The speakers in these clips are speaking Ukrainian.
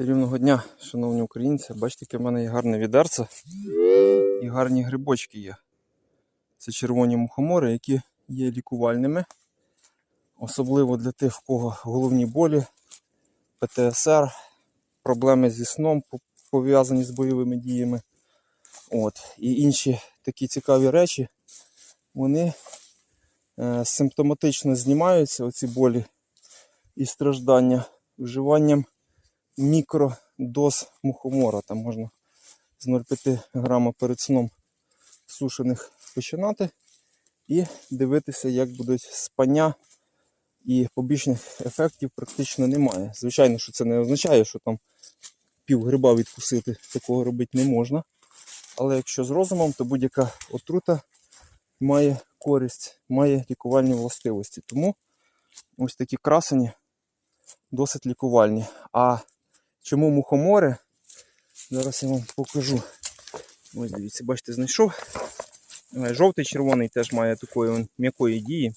Чарівного дня, шановні українці. Бачите, яке в мене є гарне відерце і гарні грибочки є. Це червоні мухомори, які є лікувальними. Особливо для тих, в кого головні болі, ПТСР, проблеми зі сном пов'язані з бойовими діями. От. І інші такі цікаві речі, вони е, симптоматично знімаються, оці болі і страждання вживанням мікродоз мухомора. Там можна з 0,5 грама перед сном сушених починати і дивитися, як будуть спання і побічних ефектів практично немає. Звичайно, що це не означає, що там пів гриба відкусити, такого робити не можна. Але якщо з розумом, то будь-яка отрута має користь, має лікувальні властивості. Тому ось такі красені досить лікувальні. А чому мухомори? Зараз я вам покажу. Ось дивіться, бачите, знайшов. Е, Жовтий червоний теж має такої м'якої дії.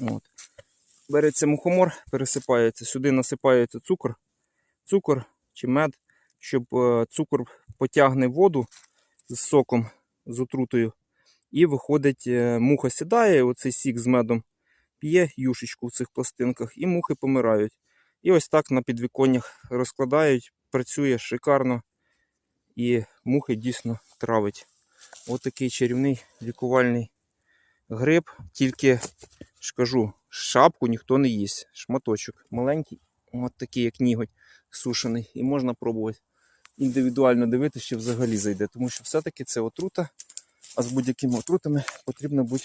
От. Береться мухомор, пересипається, сюди насипається цукор, цукор чи мед, щоб е, цукор потягне воду з соком, з отрутою. І виходить, е, муха сідає, оцей сік з медом п'є юшечку в цих пластинках, і мухи помирають. І ось так на підвіконнях розкладають, працює шикарно. І мухи дійсно травить. Ось такий чарівний лікувальний гриб. Тільки ж шапку ніхто не їсть. Шматочок маленький, от такий, як ніготь сушений. І можна пробувати індивідуально дивитися, чи взагалі зайде. Тому що все-таки це отрута, а з будь-якими отрутами потрібно бути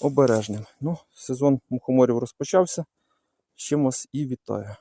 обережним. Ну, сезон мухоморів розпочався. З чим вас і вітаю.